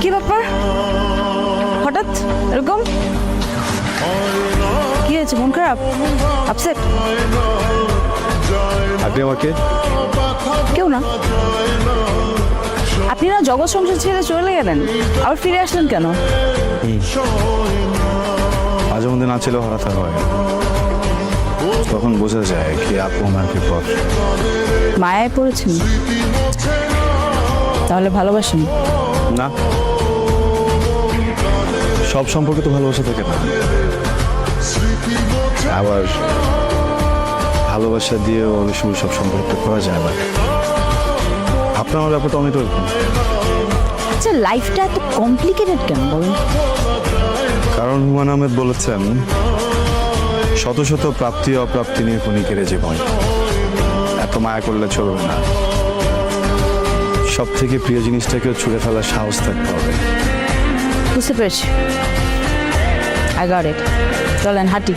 কি ব্যাপার? হঠাৎ? এরকম? কি হয়েছে? মন খারাপ? আপসেট আপনি আমাকে? কেউ না। আপনি না জগৎ সংসার ছেড়ে চলে গেলেন। আবার ফিরে আসলেন কেন? মাঝে মধ্যে না ছিল হঠাৎ হয়। তখন বোঝা যায় কি আপন আর কি পর মায়ায় পড়েছেন তাহলে ভালোবাসেন না। সব সম্পর্কে তো ভালোবাসা থাকে না। আবার ভালোবাসা দিয়ে অনেক সময় সব সম্পর্ক করা যায় না। আপনার আমার ব্যাপারটা অনেক রকম। আচ্ছা লাইফটা এত কমপ্লিকেটেড কেন বলুন? কারণ হুমান আহমেদ বলেছেন শত শত প্রাপ্তি অপ্রাপ্তি নিয়ে ক্ষণিকের জীবন। এত মায়া করলে চলবে না। সব থেকে প্রিয় জিনিসটাকেও ছুঁড়ে ফেলার সাহস থাকতে হবে। বুঝতে পেরেছি। আই গট ইট চলেন, হাঁটি।